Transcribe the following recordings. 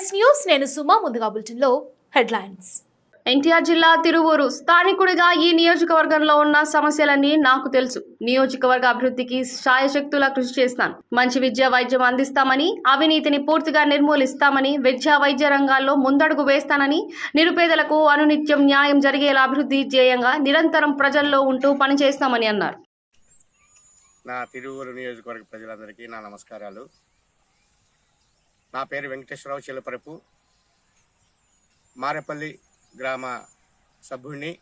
NS news నేను సుమా ముందుగా బులెటిన్లో హెడ్లైన్స్. ఎన్టీఆర్ జిల్లా తిరువూరు స్థానికుడిగా ఈ నియోజకవర్గంలో ఉన్న సమస్యలన్నీ నాకు తెలుసు. నియోజకవర్గ అభివృద్ధికి శాయశక్తులా కృషి చేస్తాను. మంచి విద్య వైద్యం అందిస్తామని అవినీతిని పూర్తిగా నిర్మూలిస్తామని విద్యా వైద్య రంగాల్లో ముందడుగు వేస్తానని నిరుపేదలకు అనునిత్యం న్యాయం జరిగేలా అభివృద్ధి ధ్యేయంగా నిరంతరం ప్రజల్లో ఉంటూ పనిచేస్తామని అన్నారు. నా తిరువురు నియోజకవర్గ ప్రజలందరికీ నా నమస్కారాలు. నా పేరు వెంకటేశ్వరరావు చిలపరపు మారేపల్లి గ్రామ సభ్యుడిని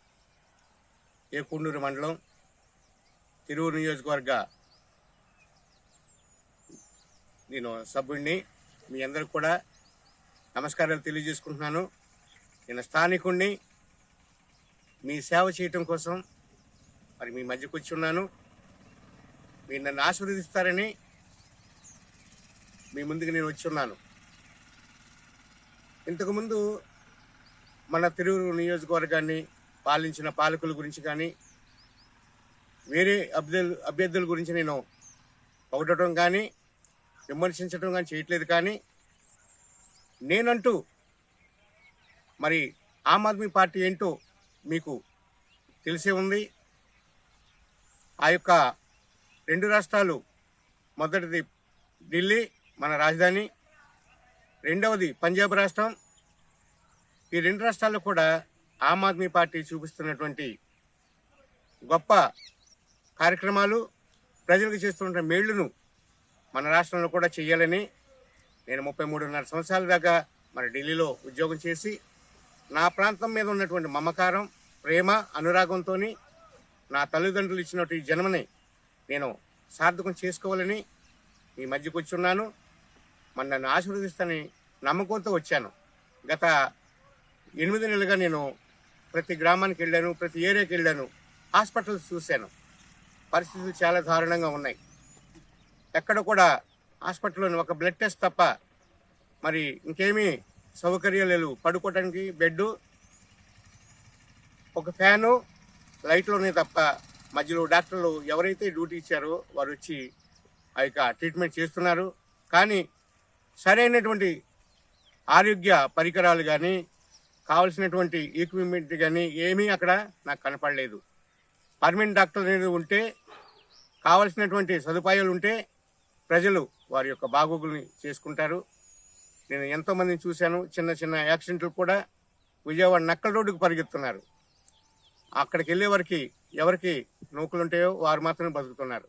ఏకుండూరు మండలం తిరువురు నియోజకవర్గ నేను సభ్యుడిని. మీ అందరికి కూడా నమస్కారాలు తెలియజేసుకుంటున్నాను. నేను స్థానికుణ్ణి మీ సేవ చేయటం కోసం మరి మీ మధ్యకు వచ్చి ఉన్నాను. మీరు నన్ను ఆశీర్వదిస్తారని మీ ముందుకు నేను వచ్చి ఉన్నాను. ఇంతకుముందు మన తిరువురు నియోజకవర్గాన్ని పాలించిన పాలకుల గురించి కానీ వేరే అభ్యర్థులు అభ్యర్థుల గురించి నేను పొగడటం కానీ విమర్శించడం కానీ చేయట్లేదు కానీ నేనంటూ మరి ఆమ్ ఆద్మీ పార్టీ ఏంటో మీకు తెలిసే ఉంది. ఆ యొక్క రెండు రాష్ట్రాలు మొదటిది ఢిల్లీ మన రాజధాని. రెండవది పంజాబ్ రాష్ట్రం. ఈ రెండు రాష్ట్రాల్లో కూడా ఆమ్ ఆద్మీ పార్టీ చూపిస్తున్నటువంటి గొప్ప కార్యక్రమాలు ప్రజలకు చేస్తున్న మేళ్ళను మన రాష్ట్రంలో కూడా చేయాలని నేను ముప్పై మూడున్నర సంవత్సరాల దాకా మన ఢిల్లీలో ఉద్యోగం చేసి నా ప్రాంతం మీద ఉన్నటువంటి మమకారం ప్రేమ అనురాగంతో నా తల్లిదండ్రులు ఇచ్చినటువంటి జన్మని నేను సార్థకం చేసుకోవాలని ఈ మధ్యకు వచ్చున్నాను. మన నన్ను ఆశీర్వదిస్తానని నమ్మకంతో వచ్చాను. గత ఎనిమిది నెలలుగా నేను ప్రతి గ్రామానికి వెళ్ళాను ప్రతి ఏరియాకి వెళ్ళాను హాస్పిటల్స్ చూశాను. పరిస్థితులు చాలా దారుణంగా ఉన్నాయి. ఎక్కడ కూడా హాస్పిటల్లో ఒక బ్లడ్ టెస్ట్ తప్ప మరి ఇంకేమీ సౌకర్యాలు లేవు పడుకోవడానికి బెడ్ ఒక ఫ్యాను లైట్లోనే తప్ప మధ్యలో డాక్టర్లు ఎవరైతే డ్యూటీ ఇచ్చారో వారు వచ్చి ఆ యొక్క ట్రీట్మెంట్ చేస్తున్నారు. కానీ సరైనటువంటి ఆరోగ్య పరికరాలు కానీ కావలసినటువంటి ఈక్విప్మెంట్ కానీ ఏమీ అక్కడ నాకు కనపడలేదు. పర్మనెంట్ డాక్టర్ అనేది ఉంటే కావలసినటువంటి సదుపాయాలు ఉంటే ప్రజలు వారి యొక్క బాగోగుల్ని చేసుకుంటారు. నేను ఎంతోమందిని చూశాను చిన్న చిన్న యాక్సిడెంట్లు కూడా విజయవాడ నక్కల రోడ్డుకు పరిగెత్తున్నారు. అక్కడికి వెళ్ళే వరకు ఎవరికి నూకలు ఉంటాయో వారు మాత్రమే బతుకుతున్నారు.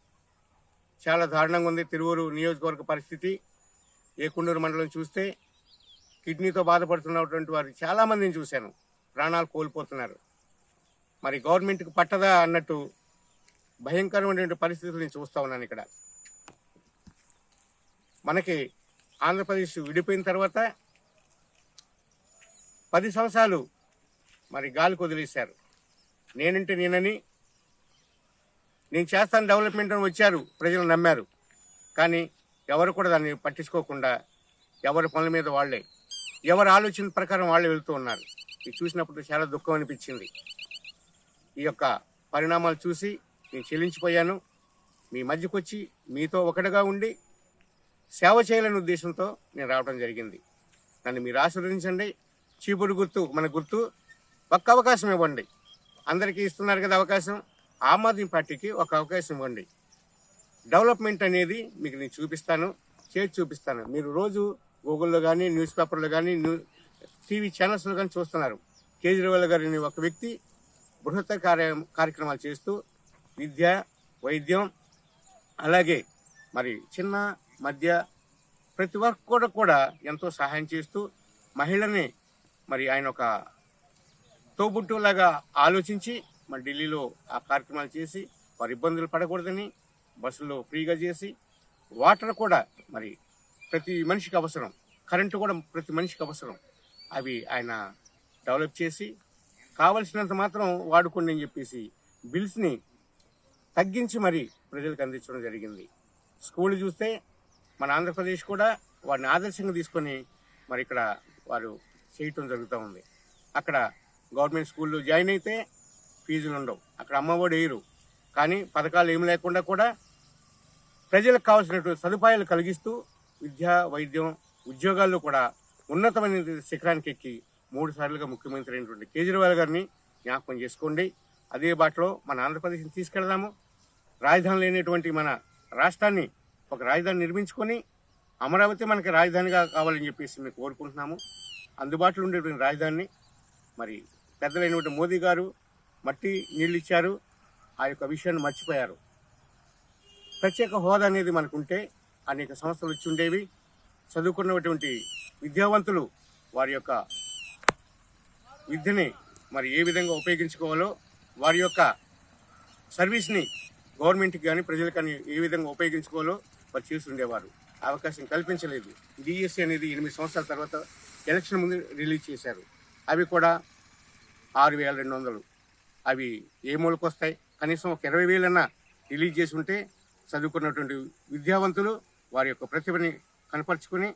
చాలా దారుణంగా ఉంది తిరువూరు నియోజకవర్గ పరిస్థితి. ఏ కుండూరు మండలం చూస్తే కిడ్నీతో బాధపడుతున్నటువంటి వారు చాలా మందిని చూశాను. ప్రాణాలు కోల్పోతున్నారు. మరి గవర్నమెంట్కి పట్టదా అన్నట్టు భయంకరమైనటువంటి పరిస్థితులు నేను చూస్తా ఉన్నాను ఇక్కడ. మనకి ఆంధ్రప్రదేశ్ విడిపోయిన తర్వాత పది సంవత్సరాలు మరి గాలి వదిలేశారు నేనంటే నేనని నేను చేస్తాను డెవలప్మెంట్ అని వచ్చారు ప్రజలు నమ్మారు. కానీ ఎవరు కూడా దాన్ని పట్టించుకోకుండా ఎవరి పనుల మీద వాళ్ళే ఎవరి ఆలోచన ప్రకారం వాళ్ళే వెళ్తూ ఉన్నారు. ఇది చూసినప్పుడు చాలా దుఃఖం అనిపించింది. ఈ యొక్క పరిణామాలు చూసి నేను చెల్లించిపోయాను. మీ మధ్యకు వచ్చి మీతో ఒకటిగా ఉండి సేవ చేయాలనే ఉద్దేశంతో నేను రావడం జరిగింది. నన్ను మీరు ఆశీర్వదించండి. చీపురు గుర్తు మన గుర్తు ఒక్క అవకాశం ఇవ్వండి. అందరికీ ఇస్తున్నారు కదా అవకాశం. ఆమ్ ఆద్మీ పార్టీకి ఒక అవకాశం ఇవ్వండి. డెవలప్మెంట్ అనేది మీకు నేను చూపిస్తాను చేసి చూపిస్తాను. మీరు రోజు గూగుల్లో కానీ న్యూస్ పేపర్లో కానీ టీవీ ఛానల్స్లో కానీ చూస్తున్నారు. కేజ్రీవాల్ గారిని ఒక వ్యక్తి బృహత్తర కార్య కార్యక్రమాలు చేస్తూ విద్య వైద్యం అలాగే మరి చిన్న మధ్య ప్రతి ఒక్క కూడా కూడా ఎంతో సహాయం చేస్తూ మహిళని మరి ఆయన ఒక తోబుట్టులాగా ఆలోచించి మరి ఢిల్లీలో ఆ కార్యక్రమాలు చేసి వారి ఇబ్బందులు పడకూడదని బస్సులో ఫ్రీగా చేసి వాటర్ కూడా మరి ప్రతి మనిషికి అవసరం. కరెంటు కూడా ప్రతి మనిషికి అవసరం. అవి ఆయన డెవలప్ చేసి కావలసినంత మాత్రం వాడుకోండి అని చెప్పేసి బిల్స్ని తగ్గించి మరి ప్రజలకు అందించడం జరిగింది. స్కూల్ చూస్తే మన ఆంధ్రప్రదేశ్ కూడా వారిని ఆదర్శంగా తీసుకొని మరి ఇక్కడ వారు చేయటం జరుగుతూ ఉంది. అక్కడ గవర్నమెంట్ స్కూల్లో జాయిన్ అయితే ఫీజులు ఉండవు అక్కడ అమ్మఒడి వేయరు. కానీ పథకాలు ఏమి లేకుండా కూడా ప్రజలకు కావాల్సినటువంటి సదుపాయాలు కలిగిస్తూ విద్య వైద్యం ఉద్యోగాల్లో కూడా ఉన్నతమైన శిఖరానికి ఎక్కి మూడు సార్లుగా ముఖ్యమంత్రి అయినటువంటి కేజ్రీవాల్ గారిని జ్ఞాపకం చేసుకోండి. అదే బాటలో మన ఆంధ్రప్రదేశ్ని తీసుకెళ్దాము. రాజధాని లేనటువంటి మన రాష్ట్రాన్ని ఒక రాజధాని నిర్మించుకొని అమరావతి మనకి రాజధానిగా కావాలని చెప్పేసి మేము కోరుకుంటున్నాము. అందుబాటులో ఉండేటువంటి రాజధానిని మరి పెద్దలైనటువంటి మోదీ గారు మట్టి నీళ్ళు ఇచ్చారు. ఆ యొక్క విషయాన్ని మర్చిపోయారు. ప్రత్యేక హోదా అనేది మనకుంటే అనేక సంస్థలు వచ్చి ఉండేవి. చదువుకున్నటువంటి విద్యావంతులు వారి యొక్క విద్యని మరి ఏ విధంగా ఉపయోగించుకోవాలో వారి యొక్క సర్వీస్ని గవర్నమెంట్కి కానీ ప్రజలకు కానీ ఏ విధంగా ఉపయోగించుకోవాలో వారు చేస్తుండేవారు. అవకాశం కల్పించలేదు. డిఎస్సి అనేది ఎనిమిది సంవత్సరాల తర్వాత ఎలక్షన్ ముందు రిలీజ్ చేశారు. అవి కూడా ఆరు వేల రెండు వందలు. అవి ఏ మూలకు వస్తాయి కనీసం ఒక ఇరవై వేలన్నా రిలీజ్ చేసి ఉంటే చదువుకున్నటువంటి విద్యావంతులు వారి యొక్క ప్రతిభని కనపరుచుకొని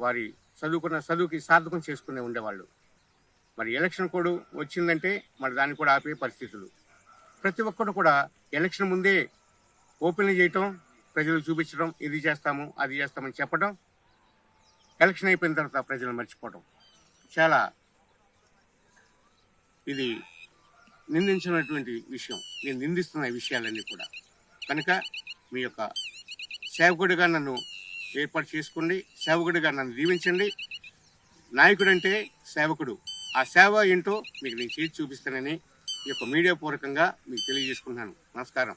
వారి చదువుకున్న చదువుకి సార్థకం చేసుకునే ఉండేవాళ్ళు. మరి ఎలక్షన్ కోడ్ వచ్చిందంటే మరి దాన్ని కూడా ఆపే పరిస్థితులు. ప్రతి ఒక్కరు కూడా ఎలక్షన్ ముందే ఓపెన్ చేయటం ప్రజలు చూపించడం ఇది చేస్తాము అది చేస్తామని చెప్పడం ఎలక్షన్ అయిపోయిన తర్వాత ప్రజలు మర్చిపోవడం చాలా ఇది నిందించినటువంటి విషయం. నేను నిందిస్తున్న విషయాలన్నీ కూడా. కనుక మీ యొక్క సేవకుడిగా నన్ను ఏర్పాటు చేసుకోండి సేవకుడిగా నన్ను దీవించండి. నాయకుడు అంటే సేవకుడు. ఆ సేవ ఏంటో మీకు నేను చేసి చూపిస్తానని ఈ యొక్క మీడియా పూర్వకంగా మీకు తెలియజేసుకుంటున్నాను. నమస్కారం.